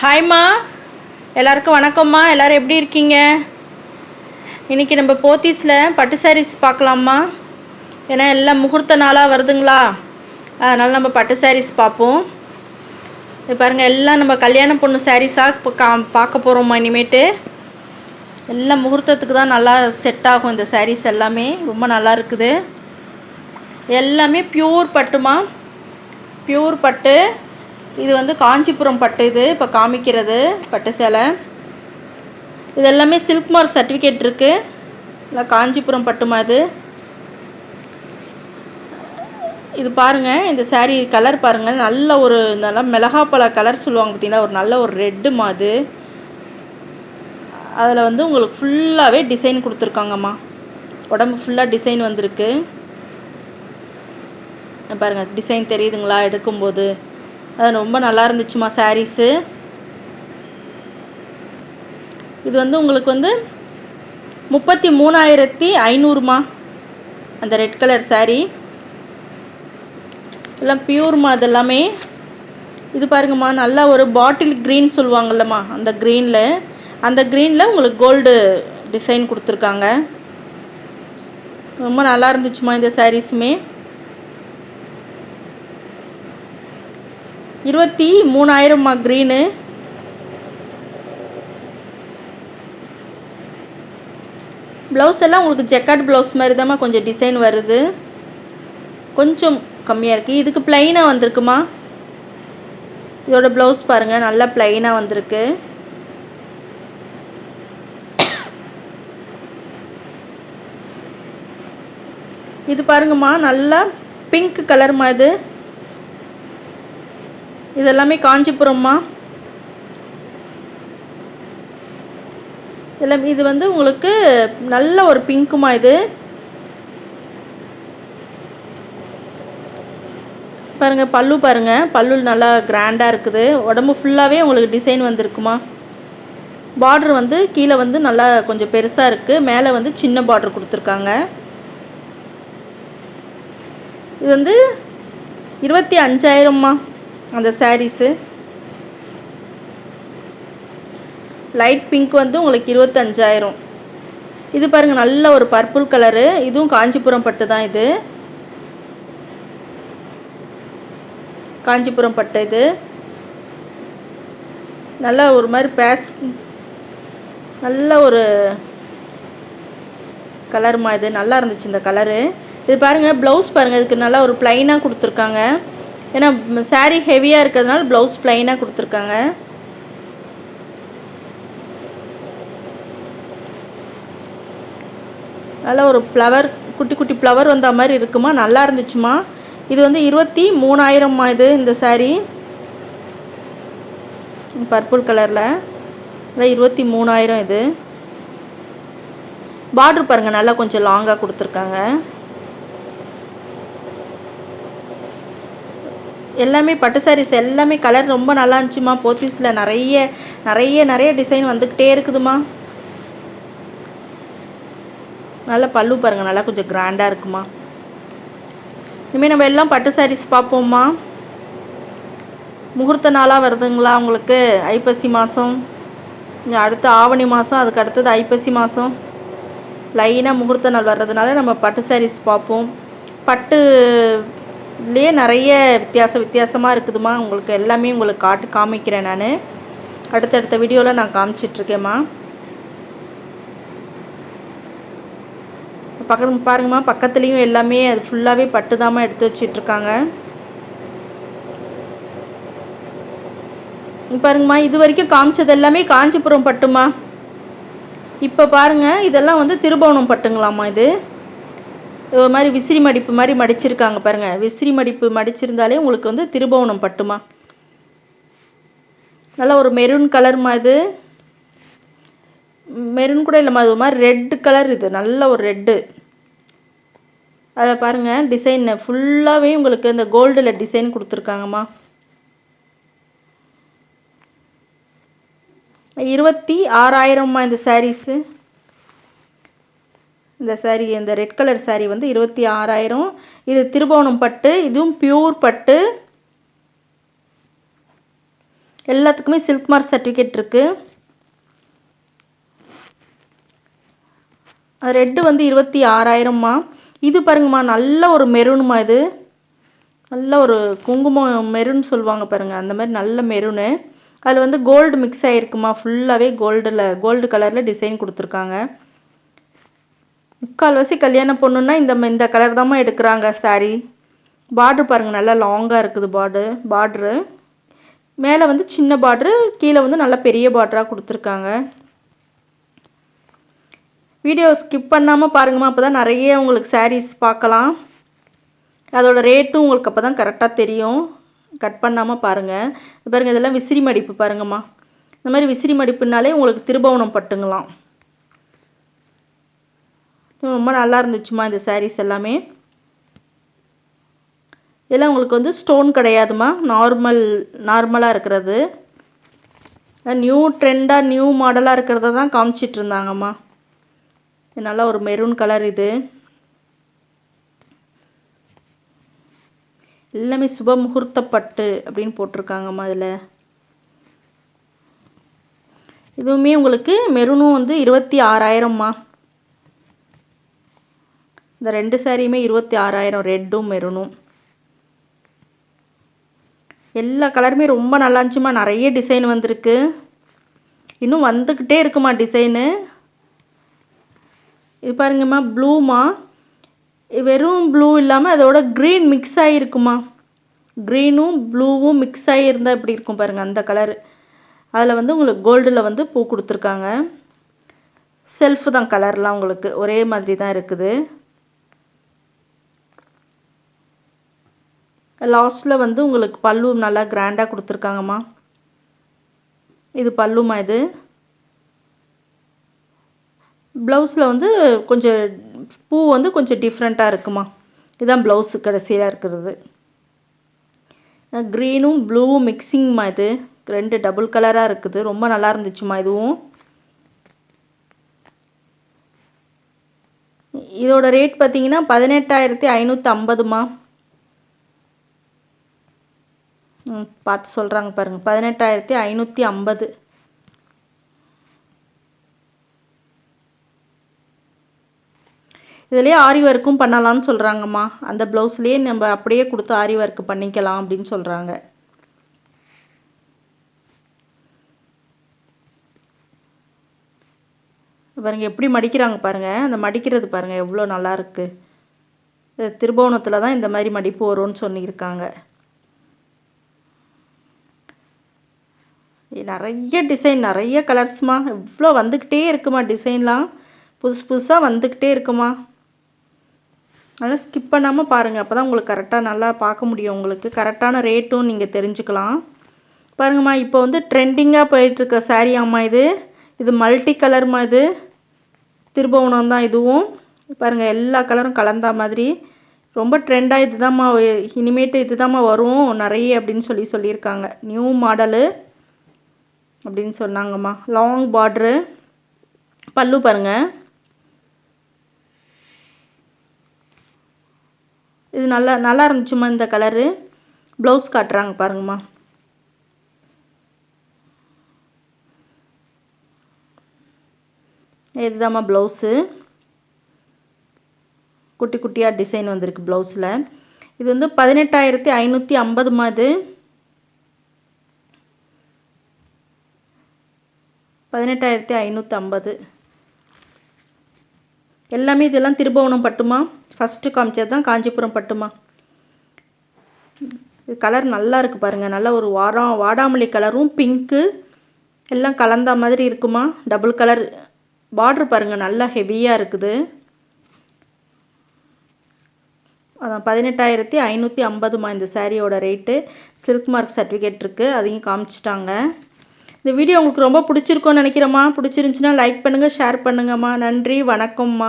ஹாய்மா எல்லாருக்கும் வணக்கம்மா எல்லோரும் எப்படி இருக்கீங்க? இன்றைக்கி நம்ம போத்தீஸில் பட்டு சாரீஸ் பார்க்கலாமா ஏன்னா எல்லாம் முகூர்த்த நாளாக வருதுங்களா? அதனால் நம்ம பட்டு சாரீஸ் பார்ப்போம். இது பாருங்கள் எல்லாம் நம்ம கல்யாண பொண்ணு சாரீஸாக இப்போ கா பார்க்க போகிறோம்மா இனிமேட்டு. எல்லாம் முகூர்த்தத்துக்கு தான் நல்லா செட் ஆகும் இந்த சாரீஸ் எல்லாமே. ரொம்ப நல்லா இருக்குது. எல்லாமே பியூர் பட்டுமா பியூர் பட்டு. இது வந்து காஞ்சிபுரம் பட்டு இது இப்போ காமிக்கிறது பட்டு சேலை. இது எல்லாமே சில்க் மார்க் சர்டிஃபிகேட் இருக்குது இல்லை காஞ்சிபுரம் பட்டுமா இது? இது பாருங்கள் இந்த சாரீ கலர் பாருங்கள் நல்ல ஒரு நல்லா மிளகாப்பழ கலர் சொல்லுவாங்க பார்த்தீங்கன்னா ஒரு நல்ல ஒரு ரெட்டு அது அதில் வந்து உங்களுக்கு ஃபுல்லாகவே டிசைன் கொடுத்துருக்காங்கம்மா. உடம்பு ஃபுல்லாக டிசைன் வந்திருக்கு. பாருங்கள் டிசைன் தெரியுதுங்களா? எடுக்கும்போது. ரொம்ப நல்லா இருந்துச்சுமா சாரீஸு இது வந்து உங்களுக்கு வந்து முப்பத்தி மூணாயிரத்தி ஐநூறுமா? அந்த ரெட் கலர் சாரீ எல்லாம் பியூர்மா அதெல்லாமே. இது பாருங்கம்மா நல்லா ஒரு பாட்டில் க்ரீன் சொல்லுவாங்கல்லம்மா அந்த க்ரீனில் அந்த க்ரீனில் உங்களுக்கு கோல்டு டிசைன் கொடுத்துருக்காங்க. ரொம்ப நல்லா இருந்துச்சுமா இந்த சாரீஸுமே இருபத்தி மூணாயிரம்மா க்ரீனு ப்ளவுஸ் எல்லாம் உங்களுக்கு ஜெக்காட் ப்ளவுஸ் மாதிரி தான்மா கொஞ்சம் டிசைன் வருது. கொஞ்சம் கம்மியாக இருக்குது இதுக்கு ப்ளைனாக வந்திருக்குமா? இதோட ப்ளவுஸ் பாருங்கள் நல்லா ப்ளைனாக வந்திருக்கு. இது பாருங்கம்மா நல்லா பிங்க் கலர்மா இது. இது எல்லாமே காஞ்சிபுரம்மா. இதெல்லாம் இது வந்து உங்களுக்கு நல்ல ஒரு பிங்க்குமா இது? பாருங்கள் பல்லு பாருங்கள் பல்லு நல்லா கிராண்டாக இருக்குது. உடம்பு ஃபுல்லாகவே உங்களுக்கு டிசைன் வந்திருக்குமா? பார்டர் வந்து கீழே வந்து நல்லா கொஞ்சம் பெருசாக இருக்குது மேலே வந்து சின்ன பார்ட்ரு கொடுத்துருக்காங்க. இது வந்து இருபத்தி அஞ்சாயிரம்மா. அந்த சாரீஸு லைட் பிங்க் வந்து உங்களுக்கு இருபத்தஞ்சாயிரம். இது பாருங்கள் நல்ல ஒரு பர்பிள் கலரு இதுவும் காஞ்சிபுரம் பட்டு தான் இது. காஞ்சிபுரம் பட்டு இது. நல்லா ஒரு மாதிரி பேஸ் நல்ல ஒரு கலருமா இது. நல்லா இருந்துச்சு இந்த கலரு இது பாருங்கள் ப்ளவுஸ் பாருங்கள் இதுக்கு நல்லா ஒரு ப்ளைனாக கொடுத்துருக்காங்க. ஏன்னா சாரீ ஹெவியாக இருக்கிறதுனால ப்ளவுஸ் ப்ளைனாக கொடுத்துருக்காங்க. நல்லா ஒரு ஃப்ளவர் குட்டி குட்டி ஃப்ளவர் வந்த மாதிரி இருக்குமா? நல்லா இருந்துச்சுமா? இது வந்து இருபத்தி மூணாயிரம்மா இது இந்த சாரீ பர்பிள் கலரில் இல்லை இருபத்தி மூணாயிரம் இது. பார்ட்ரு பாருங்கள் நல்லா கொஞ்சம் லாங்காக கொடுத்துருக்காங்க. எல்லாமே பட்டு சாரீஸ் எல்லாமே கலர் ரொம்ப நல்லா இருந்துச்சுமா போத்தீஸில் நிறைய நிறைய நிறைய டிசைன் வந்துக்கிட்டே இருக்குதுமா நல்லா பல்லு பாருங்கள் நல்லா கொஞ்சம் கிராண்டாக இருக்குமா இனிமேல் நம்ம எல்லாம் பட்டு சாரீஸ் பார்ப்போம்மா. முகூர்த்த நாளாக வருதுங்களா உங்களுக்கு? ஐப்பசி மாதம் இங்கே அடுத்து ஆவணி மாதம் அதுக்கு அடுத்தது ஐப்பசி மாதம் லைனாக முகூர்த்த நாள் வர்றதுனால நம்ம பட்டு சாரீஸ் பார்ப்போம். பட்டு இதுலேயே நிறைய வித்தியாச வித்தியாசமாக இருக்குதுமா உங்களுக்கு எல்லாமே உங்களுக்கு காட்டு காமிக்கிறேன் நான். அடுத்தடுத்த வீடியோவில் நான் காமிச்சிட்ருக்கேம்மா. பக்கம் பாருங்கம்மா பக்கத்துலேயும் எல்லாமே அது ஃபுல்லாகவே பட்டு தாம்மா எடுத்து வச்சிட்ருக்காங்க. பாருங்கம்மா இது வரைக்கும் காமிச்சது எல்லாமே காஞ்சிபுரம் பட்டுமா இப்போ பாருங்கள் இதெல்லாம் வந்து திருபவனம் பட்டுங்களாம்மா இது. இது ஒரு மாதிரி விசிறி மடிப்பு மாதிரி மடிச்சிருக்காங்க பாருங்கள் விசிறி மடிப்பு மடிச்சிருந்தாலே உங்களுக்கு வந்து திருபவனம் பட்டுமா? நல்ல ஒரு மெரூன் கலர் இது. மெரூன் கூட இல்லைம்மா இது ஒரு மாதிரி ரெட் கலர் இது. நல்ல ஒரு ரெட்டு. அதை பாருங்கள் டிசைன் ஃபுல்லாகவே உங்களுக்கு இந்த கோல்டில் டிசைன் கொடுத்துருக்காங்கம்மா. இருபத்தி ஆறாயிரம்மா இந்த சாரீஸு இந்த சாரீ இந்த ரெட் கலர் சாரீ வந்து இருபத்தி ஆறாயிரம். இது திருபுவனம் பட்டு இதுவும் பியூர் பட்டு. எல்லாத்துக்குமே சில்க் மார்க் சர்டிஃபிகேட் இருக்குது ரெட்டு வந்து இருபத்தி ஆறாயிரம்மா. இது பாருங்கம்மா நல்ல ஒரு மெரூனுமா இது. நல்ல ஒரு குங்குமம் மெரூன் சொல்லுவாங்க பாருங்கள் அந்த மாதிரி நல்ல மெரூனு அதில் வந்து கோல்டு மிக்ஸ் ஆகிருக்குமா ஃபுல்லாகவே கோல்டில் கோல்டு கலரில் டிசைன் கொடுத்துருக்காங்க. முக்கால்வாசி கல்யாண பொண்ணுன்னா இந்த இந்த கலர் தாம்மா எடுக்கிறாங்க சாரீ பார்ட்ரு பாருங்கள் நல்லா லாங்காக இருக்குது பார்டு பார்ட்ரு மேலே வந்து சின்ன பார்ட்ரு கீழே வந்து நல்லா பெரிய பார்டராக கொடுத்துருக்காங்க. வீடியோ ஸ்கிப் பண்ணாமல் பாருங்கம்மா அப்போ தான் நிறைய உங்களுக்கு சாரீஸ் பார்க்கலாம். அதோட ரேட்டும் உங்களுக்கு அப்போ தான் கரெக்டாக தெரியும். கட் பண்ணாமல் பாருங்கள் பாருங்கள் இதெல்லாம் விசிறி மடிப்பு பாருங்கம்மா. இந்த மாதிரி விசிறி மடிப்புனாலே உங்களுக்கு திருபவனம் பட்டுங்களாம். ரொம்ப நல்லா இருந்துச்சுமா இந்த சாரீஸ் எல்லாமே. இதெல்லாம் உங்களுக்கு வந்து ஸ்டோன் கிடையாதுமா நார்மல் நார்மலாக இருக்கிறது. நியூ ட்ரெண்டாக நியூ மாடலாக இருக்கிறத தான் காமிச்சிட்டு இருந்தாங்கம்மா. நல்லா ஒரு மெரூன் கலர் இது. எல்லாமே சுப முகூர்த்த பட்டு அப்படின்னு போட்டிருக்காங்கம்மா அதில். இதுவுமே உங்களுக்கு மெரூனும் வந்து இருபத்தி ஆறாயிரம்மா. இந்த ரெண்டு சாரியுமே இருபத்தி ஆறாயிரம் ரெட்டும் மெரூனும். எல்லா கலருமே ரொம்ப நல்லா இருந்துச்சுமா. நிறைய டிசைன் வந்திருக்கு. இன்னும் வந்துக்கிட்டே இருக்குமா டிசைனு இது பாருங்கம்மா ப்ளூமா வெறும் ப்ளூ இல்லாமல் அதோட க்ரீன் மிக்ஸ் ஆகிருக்குமா க்ரீனும் ப்ளூவும் மிக்ஸ் ஆகியிருந்தால் இப்படி இருக்கும் பாருங்கள் அந்த கலரு அதில் வந்து உங்களுக்கு கோல்டில் வந்து பூ கொடுத்துருக்காங்க. செல்ஃபு தான் கலர்லாம் உங்களுக்கு ஒரே மாதிரி தான் இருக்குது. லாஸ்ட்டில் வந்து உங்களுக்கு பல்லு நல்லா கிராண்டாக கொடுத்துருக்காங்கம்மா. இது பல்லுமா இது? ப்ளவுஸில் வந்து கொஞ்சம் பூ வந்து கொஞ்சம் டிஃப்ரெண்ட்டாக இருக்குமா? இதுதான் ப்ளவுஸு கடைசியாக இருக்கிறது. க்ரீனும் ப்ளூவும் மிக்சிங்மா இது? ரெண்டு டபுள் கலராக இருக்குது. ரொம்ப நல்லா இருந்துச்சுமா இதுவும்? இதோட ரேட் பார்த்தீங்கன்னா பதினெட்டாயிரத்தி ஐநூற்றி ஐம்பதுமா பார்த்து சொல்கிறாங்க பாருங்கள் பதினெட்டாயிரத்தி ஐநூற்றி ஐம்பது. இதுலேயே ஆரி ஒர்க்கும் பண்ணலான்னு சொல்கிறாங்கம்மா அந்த ப்ளவுஸ்லேயே நம்ம அப்படியே கொடுத்து ஆரி ஒர்க்கு பண்ணிக்கலாம் அப்படின்னு சொல்கிறாங்க பாருங்கள் எப்படி மடிக்கிறாங்க பாருங்கள் அந்த மடிக்கிறது பாருங்கள் எவ்வளோ நல்லாயிருக்கு திருபுவனத்தில் தான் இந்த மாதிரி மடிப்பு வரும்னு சொல்லியிருக்காங்க. நிறைய டிசைன் நிறைய கலர்ஸ்மா இவ்வளோ வந்துக்கிட்டே இருக்குமா டிசைன்லாம் புதுசு புதுசாக வந்துக்கிட்டே இருக்குமா. அதனால் ஸ்கிப் பண்ணாமல் பாருங்கள் அப்போ தான் உங்களுக்கு கரெக்டாக நல்லா பார்க்க முடியும். உங்களுக்கு கரெக்டான ரேட்டும் நீங்கள் தெரிஞ்சுக்கலாம். பாருங்கம்மா இப்போ வந்து ட்ரெண்டிங்காக போயிட்டுருக்க சாரீ அம்மா இது. இது மல்டி கலர்மா இது. திருபவனம் தான் இதுவும். பாருங்கள் எல்லா கலரும் கலந்தா மாதிரி. ரொம்ப ட்ரெண்டாக இது தான்மா இனிமேட்டு இது தான்மா வரும். நிறைய அப்படின்னு சொல்லி சொல்லியிருக்காங்க. நியூ மாடலு அப்படின்னு சொன்னாங்கம்மா. லாங் பார்ட்ரு பல்லு பாருங்கள் இது நல்லா நல்லா இருந்துச்சுமா இந்த கலரு ப்ளவுஸ் காட்டுறாங்க பாருங்கம்மா. இதுதாம்மா ப்ளவுஸு குட்டி குட்டியாக டிசைன் வந்திருக்கு ப்ளவுஸில் இது வந்து பதினெட்டாயிரத்தி ஐநூற்றி ஐம்பதுமா இது. பதினெட்டாயிரத்தி ஐநூற்றி ஐம்பது. எல்லாமே இதெல்லாம் திருபுவனம் பட்டுமா? ஃபஸ்ட்டு காமிச்சது தான் காஞ்சிபுரம் பட்டுமா? இது கலர் நல்லா இருக்குது பாருங்கள் நல்ல ஒரு வாரம் வாடாமல்லி கலரும் பிங்க்கு எல்லாம் கலந்த மாதிரி இருக்குமா? டபுள் கலர் பார்ட்ரு பாருங்கள் நல்லா ஹெவியாக இருக்குது. அதான் பதினெட்டாயிரத்தி ஐநூற்றி ஐம்பதுமா இந்த சாரியோட ரேட்டு சில்க் மார்க் சர்டிஃபிகேட் இருக்குது அதையும் காமிச்சிட்டாங்க. இந்த வீடியோ உங்களுக்கு ரொம்ப பிடிச்சிருக்கோன்னு நினைக்கிறேம்மா. பிடிச்சிருந்துச்சின்னா லைக் பண்ணுங்கள் ஷேர் பண்ணுங்கம்மா. நன்றி வணக்கம்மா.